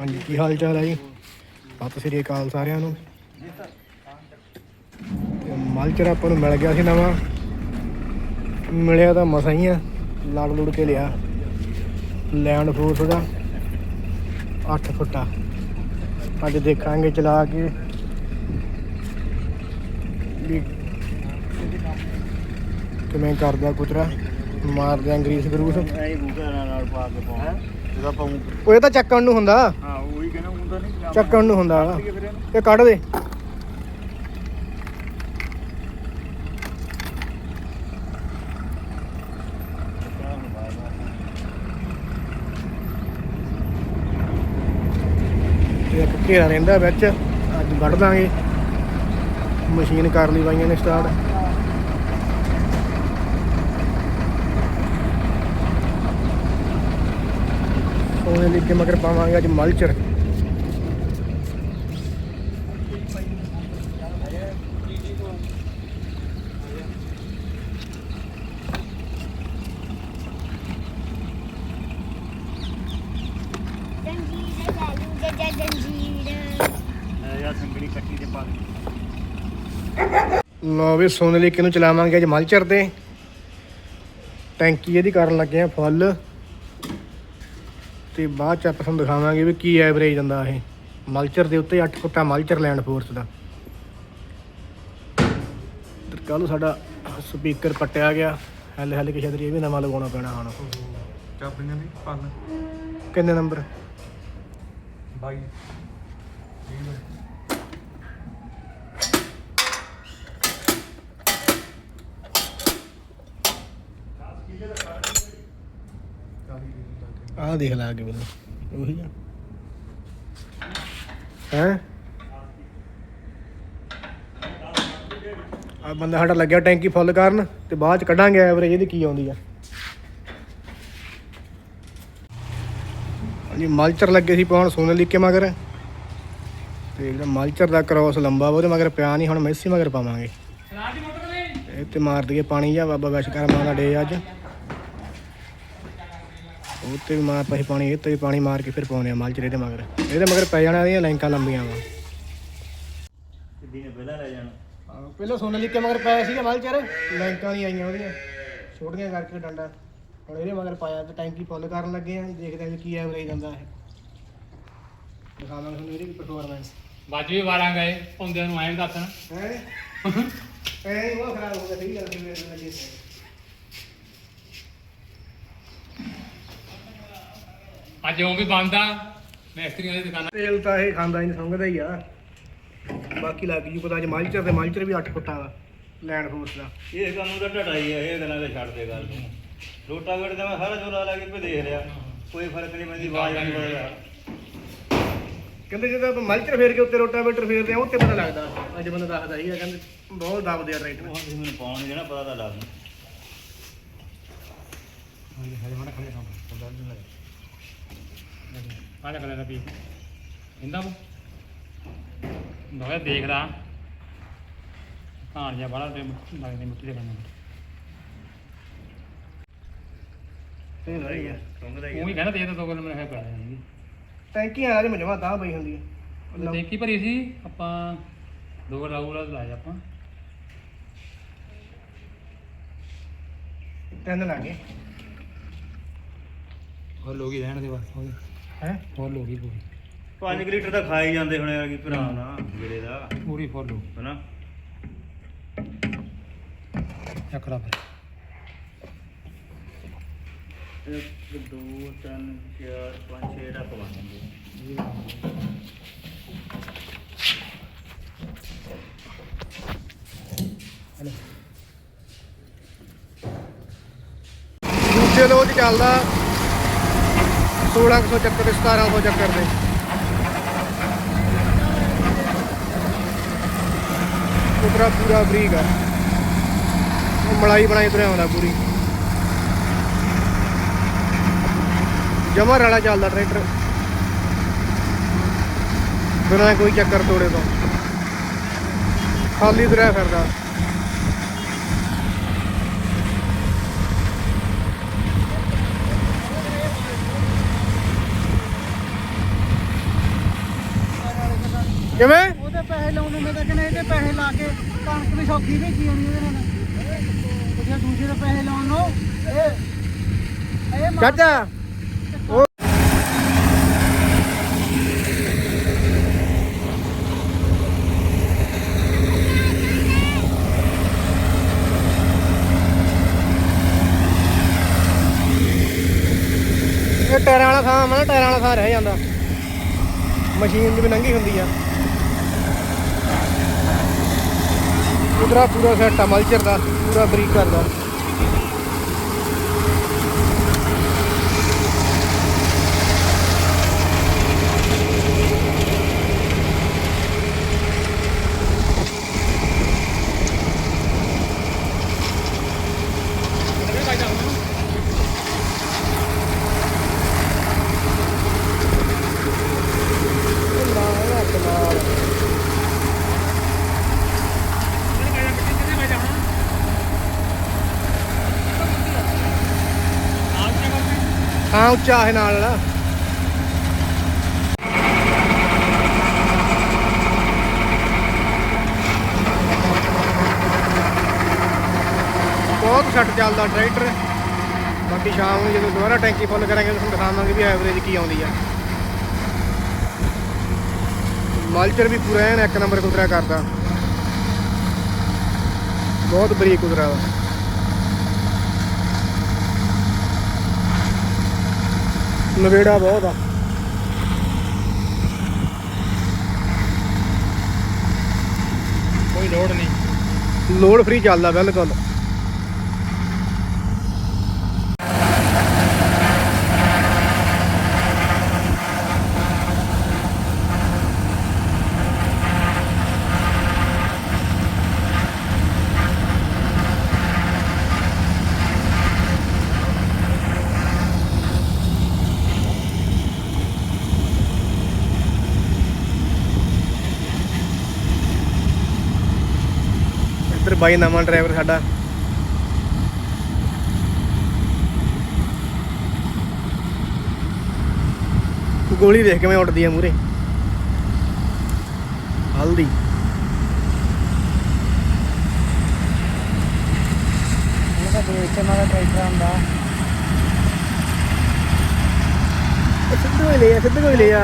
ਹਾਂਜੀ, ਕੀ ਹਾਲ ਚਾਲ ਹੈ ਜੀ? ਸਤਿ ਸ੍ਰੀ ਅਕਾਲ ਸਾਰਿਆਂ ਨੂੰ। ਤੇ ਮਾਲਚਰ ਆਪਾਂ ਨੂੰ ਮਿਲ ਗਿਆ ਸੀ ਨਵਾਂ। ਮਿਲਿਆ ਤਾਂ ਮਸਾਂ ਹੀ ਆ, ਲੜ ਲੁੜ ਕੇ ਲਿਆ। ਲੈਂਡ ਫੋਰਸ ਦਾ 8 ਫੁੱਟਾ। ਅੱਜ ਦੇਖਾਂਗੇ ਚਲਾ ਕੇ ਵੀ ਕਿਵੇਂ ਕਰਦਾ ਕੁਤਰਾ। ਮਾਰਦੇ ਆ ਗਰੀਸ ਗਰੂਸ। ਐਂ ਬੂਟਾ ਨਾਲ ਪਾ ਕੇ ਪਾਉਣਾ। ਪਾਉਂ ਉਹ ਇਹ ਤਾਂ ਚੱਕਣ ਨੂੰ ਹੁੰਦਾ। ਹਾਂ ਉਹੀ ਕਹਿੰਦਾ ਹੁੰਦਾ ਨਹੀਂ ਚੱਕਣ ਨੂੰ ਹੁੰਦਾ। ਇਹ ਕੱਢ ਦੇ। ਘੇਰਾ ਰਹਿੰਦਾ ਵਿੱਚ। ਅੱਜ ਕੱਢ ਦਾਂਗੇ। ਮਸ਼ੀਨ ਕਰ ਲਈ ਬਾਈਆਂ ਨੇ ਸਟਾਰਟ। ਸੋਨੇ ਲਈ ਕੇ ਮਗਰ ਪਾਵਾਂਗੇ ਅੱਜ ਮਲਚਰ। ਜੰਜੀਰ ਚਾਲੂ ਜੱਜਾ ਲੋ ਵੀ ਸੋਨੇ ਲਈ ਕਿਨੂੰ ਚਲਾਵਾਂਗੇ ਅੱਜ ਮਲਚਰ ਤੇ। ਟੈਂਕੀ ਇਹਦੀ ਕਰਨ ਲੱਗੇ ਆ ਫੁੱਲ। ਤੇ ਬਾਅਦ ਚ ਆਪਾਂ ਤੁਹਾਨੂੰ ਦਿਖਾਵਾਂਗੇ ਵੀ ਕੀ ਐਵਰੇਜ ਦਿੰਦਾ ਇਹ। ਮਲਚਰ ਦੇ ਉੱਤੇ 8 ਫੁੱਟਾ ਮਲਚਰ ਲੈਂਡ ਫੋਰਸ ਦਾ। ਤੇ ਕੱਲ ਸਾਡਾ ਸਪੀਕਰ ਪੱਟਿਆ ਗਿਆ। ਹੱਲੇ ਹੱਲੇ ਕਿਸੇ ਤਰੀ ਇਹ ਵੀ ਨਵਾਂ ਲਗਾਉਣਾ ਪੈਣਾ ਹੁਣ। ਚਾਬੀਆਂ ਦੀ? ਪੰਨ ਕਿੰਨੇ ਨੰਬਰ ਬਾਈ। ਆਹ ਦੇਖ ਲਾ ਕੇ ਮੈਨੂੰ ਉਹੀ ਆ। ਹੈ? ਆ ਬੰਦਾ ਸਾਡਾ ਲੱਗਿਆ ਟੈਂਕੀ ਫੁੱਲ ਕਰਨ ਤੇ ਬਾਅਦ ਚ ਕੱਢਾਂਗੇ ਐਵਰੇਜ ਇਹਦੀ ਕੀ ਆਉਂਦੀ ਆ। ਹਾਂਜੀ ਮਲਚਰ ਲੱਗੇ ਸੀ ਪਾਉਣ ਸੋਨੇ ਲਿਕੇ ਮਗਰ। ਤੇ ਜਿਹੜਾ ਮਲਚਰ ਦਾ ਕ੍ਰੋਸ ਲੰਬਾ ਵਾ ਉਹਦੇ ਮਗਰ ਪਿਆ ਨਹੀਂ ਹੁਣ ਮੈਸੀ ਮਗਰ ਪਾਵਾਂਗੇ। ਇਹ ਤੇ ਮਾਰ ਦਈਏ ਪਾਣੀ ਜਾਂ ਬਾਬਾ ਵਿਸ਼ਕਰਮਾ ਦਾ ਡੇ ਅੱਜ। ਉਹ ਤੇ ਵੀ ਮਾਰ ਪਈ ਪਾਣੀ ਇਹ ਤੇ ਵੀ ਪਾਣੀ ਮਾਰ ਕੇ ਫਿਰ ਪਾਉਣੇ ਆ ਮਲਚਰ ਇਹਦੇ ਮਗਰ। ਇਹਦੇ ਮਗਰ ਪੈ ਜਾਣਾ ਇਹਦੀਆਂ ਲਾਈਨਕਾਂ ਲੰਬੀਆਂ ਵਾ। ਨੇ ਪਹਿਲਾਂ ਲੈ ਜਾਣਾ ਪਹਿਲਾਂ ਸੋਨੇ ਲਿਕੇ ਮਗਰ ਪਾਇਆ ਸੀਗਾ ਮਲਚਰ ਲਾਈਨਕਾਂ ਨਹੀਂ ਆਈਆਂ ਉਹਦੀਆਂ। ਛੋਟੀਆਂ ਕਰਕੇ ਡੰਡਾ। ਹੁਣ ਇਹਦੇ ਮਗਰ ਪਾਇਆ ਤੇ ਟੈਂਕੀ ਫੁੱਲ ਕਰਨ ਲੱਗੇ ਆ। ਦੇਖਦੇ ਆ ਵੀ ਕੀ ਐਵਰੇਜ ਦਿੰਦਾ ਇਹ। ਦਿਖਾਵਾਂਗੇ ਤੁਹਾਨੂੰ ਇਹਦੀ ਪਰਫਾਰਮੈਂਸ ਵੱਜ ਵੀ 12 ਗਏ ਹੁੰਦਿਆਂ ਨੂੰ ਐਂ ਦੱਸਣ ਹੈ? ਐ ਉਹ ਖਰਾਬ ਹੋ ਗਿਆ ਸਹੀ ਗੱਲ ਸੀ ਮੇਰੇ ਲੱਗੇ। ਅੱਜ ਉਹ ਵੀ ਬੰਦ ਆ ਮਿਸਤਰੀਆਂ ਦੀ ਦੁਕਾਨਾਂ। ਤੇਲ ਤਾਂ ਇਹ ਖਾਂਦਾ ਹੀ ਨਹੀਂ ਸੰਗਦਾ ਹੀ ਆ। ਬਾਕੀ ਲੱਗ ਜੂ ਪਤਾ ਅੱਜ ਮਲਚਰ ਤੇ ਮਲਚਰ ਵੀ 8 ਫੁੱਟਾਂ ਦਾ ਲੈਂਡ ਫੋਰਸ ਦਾ। ਇਹ ਕੰਮ ਦਾ ਢਟਾ ਹੀ ਹੈ ਇਹ ਗੱਲਾਂ ਤੇ ਛੱਡ ਦੇ ਗੱਲ ਤੂੰ ਰੋਟਾ ਵੇਟ ਦਾ ਮੈਂ ਸਾਰਾ ਜੋਲਾ ਲਾ ਕੇ ਭੇ ਦੇਖ ਲਿਆ ਕੋਈ ਫ਼ਰਕ ਨਹੀਂ ਮੈਂਦੀ ਆਵਾਜ਼ ਨਹੀਂ ਬਦਲਦਾ ਕਹਿੰਦੇ ਜਦੋਂ ਆਪਾਂ ਮਲਚਰ ਫੇਰ ਕੇ ਉੱਤੇ ਰੋਟਾਵੇਟਰ ਫੇਰਦੇ ਆ ਉਹ ਤੇ ਪਤਾ ਲੱਗਦਾ। ਅੱਜ ਬੰਦਾ ਦੱਸਦਾ ਹੀ ਆ ਕਹਿੰਦੇ ਬਹੁਤ ਦਬਦੇ ਆ ਟਰੈਕਟਰ। ਉਹ ਤੁਸੀਂ ਮੈਨੂੰ ਪਾਉਣ ਨਹੀਂ ਦੇਣਾ ਪਤਾ ਤਾਂ ਲੱਗ ਆ ਜਾ ਕਰੇ ਪੀ ਇੰਦਾ ਬੋ ਨੋਇਆ ਦੇਖਦਾ। ਕਹਾਣ ਜਿਹਾ ਬੜਾ ਤੇ ਲੱਗਦੀ ਮਿੱਟੀ ਦੇ ਕੰਨਾਂ ਇਹ ਰਹੀ ਆ ਕੰਗਦਾ ਉਹ ਹੀ ਕਹਿੰਦਾ ਦੇ ਤਾਂ ਦੋ ਗੱਲ ਮੇਰੇ ਪੈ ਜਾਣਗੇ ਟੈਂਕੀਆਂ ਆ ਰਹੀ ਮਜਵਾ ਤਾਂ ਪਈ ਹੁੰਦੀ ਆ। ਉਹ ਦੇਖੀ ਭਰੀ ਸੀ ਆਪਾਂ ਦੋ ਲਾਊ ਲਾ ਲਾਇਆ ਆਪਾਂ। ਤਿੰਨ ਲੱਗੇ ਹੋਰ ਲੋਕ ਹੀ ਰਹਿਣ ਦੇ ਬਸ ਹੋਰ ਹੈ? ਹੋਰ ਲੋਕ ਹੀ ਪੂਰੀ। 5 ਲੀਟਰ ਤਾਂ ਖਾ ਹੀ ਜਾਂਦੇ ਹੋਣੇ ਆ ਕਿ ਭਰਾ ਨਾ ਜਿਹੜੇ ਦਾ। ਪੂਰੀ ਫੁੱਲ ਲੋਕ ਹਨਾ? ਚੱਕਰਾ ਫਿਰ। ਇੱਕ ਦੋ ਤਿੰਨ ਚਾਰ ਪੰਜ ਛੇ ਤੱਕ ਬਣ ਜਾਂਦੇ ਦੂਜੇ ਲੋਚ ਚੱਲਦਾ। 1600 ਚੱਕਰ ਤੇ 1700 ਚੱਕਰ ਦੇ। ਉਤਰਾ ਪੂਰਾ ਬਰੀਕ ਆ। ਮਲਾਈ ਬਣਾਈ ਤੁਰਿਆ ਆਉਂਦਾ ਪੂਰੀ। ਜਮਰ ਵਾਲਾ ਚੱਲਦਾ ਟਰੈਕਟਰ। ਬਿਨਾਂ ਕੋਈ ਚੱਕਰ ਤੋੜੇ ਤੋਂ। ਖਾਲੀ ਤੁਰਿਆ ਫਿਰਦਾ। ਕਿਵੇਂ? ਉਹਦੇ ਪੈਸੇ ਲਾਉਣ ਨੂੰ ਮੈਂ ਤਾਂ ਕਹਿੰਦਾ ਇਹਦੇ ਪੈਸੇ ਲਾ ਕੇ ਕਣਕ ਵੀ ਸੌਖੀ ਵੀ ਕੀ ਹੋਣੀ ਨਾਲ। ਉਹਦੇ ਦੂਜੇ ਦੇ ਪੈਸੇ ਲਾਉਣ ਨੂੰ। ਇਹ ਚਾਚਾ। ਟਾਇਰਾਂ ਵਾਲਾ ਥਾਂ ਮੈਂ ਟਾਇਰਾਂ ਵਾਲਾ ਥਾਂ ਰਹਿ ਜਾਂਦਾ। ਮਸ਼ੀਨ ਦੀ ਵੀ ਨੰਗੀ ਹੁੰਦੀ ਆ। ਉਧਰਾ ਪੂਰਾ ਸੈੱਟ ਆ ਮਲਚਰ ਦਾ ਪੂਰਾ ਬਰੀਕ ਕਰਦਾ। ਹਾਂ, ਉੱਚਾ ਹੈ ਨਾਲ ਵਾਲਾ ਬਹੁਤ ਛੱਟ ਚੱਲਦਾ ਟਰੈਕਟਰ। ਬਾਕੀ ਸ਼ਾਮ ਨੂੰ ਜਦੋਂ ਦੁਬਾਰਾ ਟੈਂਕੀ ਫੁੱਲ ਕਰਾਂਗੇ ਤੁਹਾਨੂੰ ਦਿਖਾਵਾਂਗੇ ਵੀ ਐਵਰੇਜ ਕੀ ਆਉਂਦੀ ਆ। ਮਾਲਚਰ ਵੀ ਪੂਰਾ ਐਨ ਇੱਕ ਨੰਬਰ ਕੁਦਰਾ ਕਰਦਾ। ਬਹੁਤ ਬਰੀਕ ਕੁਦਰਾ ਵਾ। ਨਵੇੜਾ ਬਹੁਤ ਆ। ਕੋਈ ਲੋੜ ਨਹੀਂ। ਲੋਡ ਫ੍ਰੀ ਚੱਲਦਾ ਬਿਲਕੁਲ। ਬਾਈ ਨਵਾਂ ਡਰਾਈਵਰ ਸਾਡਾ। ਗੋਲੀ ਦੇਖ ਕਿਵੇਂ ਉੱਡਦੀ ਆ ਮੂਰੇ ਹਲਦੀ। ਇਹ ਤਾਂ ਦੇਖ ਮਾਰਾ ਟਰੈਕਟਰ ਆਂਦਾ ਸਿੱਧੂ ਹੀ ਲਿਆ ਸਿੱਧੂ ਹੀ ਹੈ